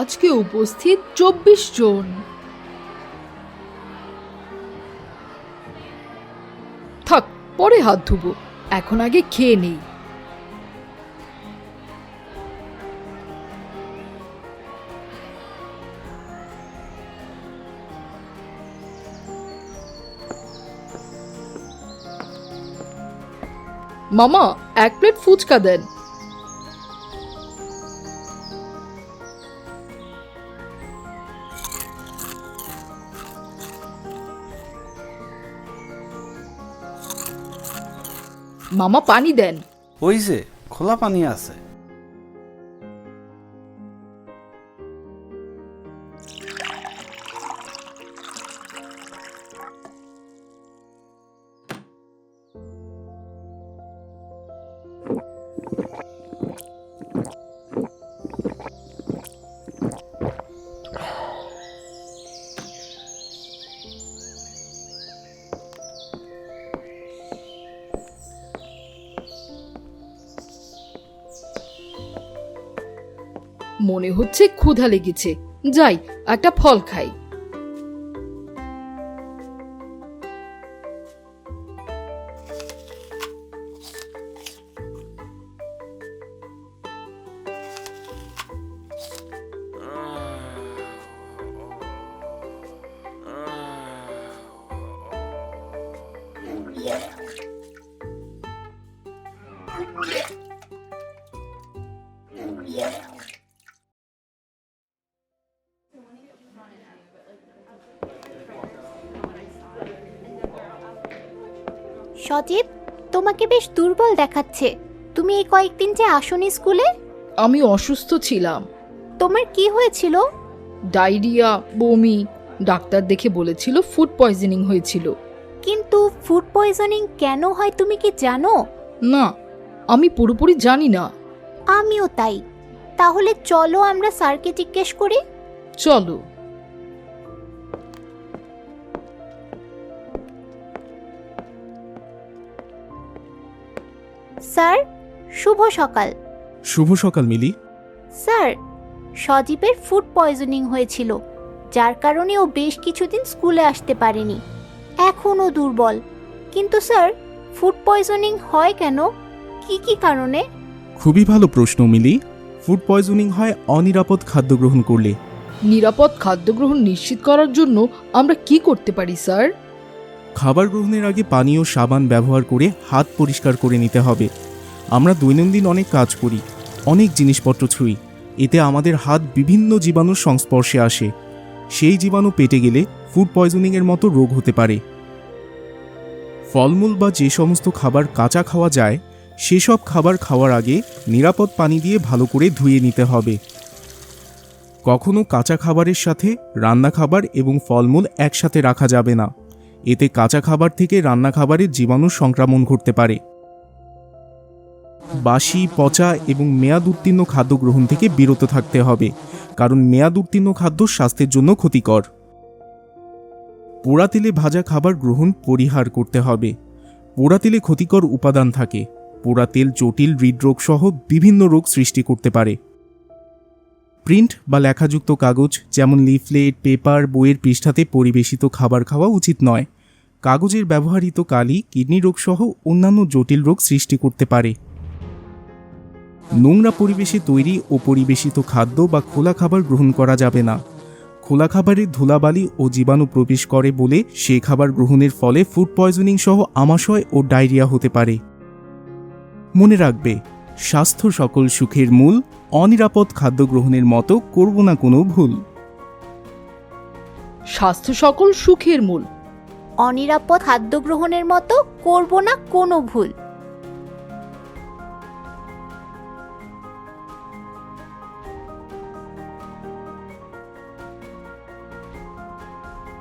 আজকে উপস্থিত চব্বিশ জন। থাক, পরে হাত ধুবো। এখন আগে খেয়ে নেই। মামা, এক প্লেট ফুচকা দেন। মামা পানি দেন। ওই যে খোলা পানি আছে। মনে হচ্ছে ক্ষুধা লেগেছে। যাই একটা ফল খাই। সজীব তোমাকে বেশ দুর্বল দেখাচ্ছে। তুমি এই কয়েকদিন যে আসনি স্কুলে? আমি অসুস্থ ছিলাম। তোমার কি হয়েছিল? ডায়রিয়া বমি ডাক্তার দেখে বলেছিল ফুড পয়জনিং হয়েছিল। কিন্তু ফুড পয়জনিং কেন হয় তুমি কি জানো? না আমি পুরোপুরি জানি না। আমিও তাই। তাহলে চলো আমরা স্যারকে জিজ্ঞেস করি। চলো। স্যার শুভ সকাল। শুভ সকাল মিলি। স্যার সজীবের ফুড পয়জনিং হয়েছিল যার কারণে ও বেশ কিছুদিন স্কুলে আসতে পারেনি। এখনও দুর্বল। কিন্তু স্যার ফুড পয়জনিং হয় কেন? কি কি কারণে? খুবই ভালো প্রশ্ন মিলি। ফুড পয়জনিং হয় অনিরাপদ খাদ্য গ্রহণ করলে। নিরাপদ খাদ্য গ্রহণ নিশ্চিত করার জন্য আমরা কি করতে পারি স্যার? খাবার গ্রহণের আগে পানি ও সাবান ব্যবহার করে হাত পরিষ্কার করে নিতে হবে। আমরা দৈনন্দিন অনেক কাজ করি, অনেক জিনিসপত্র ছুঁই। এতে আমাদের হাত বিভিন্ন জীবাণুর সংস্পর্শে আসে। সেই জীবাণু পেটে গেলে ফুড পয়জনিংয়ের মতো রোগ হতে পারে। ফলমূল বা যে সমস্ত খাবার কাঁচা খাওয়া যায়, সেসব খাবার খাওয়ার আগে নিরাপদ পানি দিয়ে ভালো করে ধুয়ে নিতে হবে। কখনো কাঁচা খাবারের সাথে রান্না খাবার এবং ফলমূল একসাথে রাখা যাবে না। এতে কাঁচা খাবার থেকে রান্না খাবারের জীবাণু সংক্রমণ ঘটতে পারে। বাসি, পচা এবং মেয়াদ উত্তীর্ণ খাদ্য গ্রহণ থেকে বিরত থাকতে হবে, কারণ মেয়াদ উত্তীর্ণ খাদ্য স্বাস্থ্যের জন্য ক্ষতিকর। পোড়া তেলে ভাজা খাবার গ্রহণ পরিহার করতে হবে। পোড়া তেলে ক্ষতিকর উপাদান থাকে। পোড়া তেল জটিল হৃদরোগ সহ বিভিন্ন রোগ সৃষ্টি করতে পারে। প্রিন্ট বা লেখাযুক্ত কাগজ, যেমন লিফলেট, পেপার, বইয়ের পৃষ্ঠাতে পরিবেশিত খাবার খাওয়া উচিত নয়। কাগজের ব্যবহৃত কালি, কিডনি রোগ সহ অন্যান্য জটিল রোগ সৃষ্টি করতে পারে। নোংরা পরিবেশে তৈরি ও পরিবেশিত খাদ্য বা খোলা খাবার গ্রহণ করা যাবে না। খোলা খাবারে ধুলাবালি ও জীবাণু প্রবেশ করে বলে সে খাবার গ্রহণের ফলে ফুড পয়জনিং সহ আমাশয় ও ডায়রিয়া হতে পারে। মনে রাখবে, স্বাস্থ্য সকল সুখের মূল অনিরাপদ খাদ্য গ্রহণের মতো করব না কোনো ভুল। স্বাস্থ্য সকল সুখের মূল। অনিরাপদ খাদ্য গ্রহণের মতো করব না কোনো ভুল।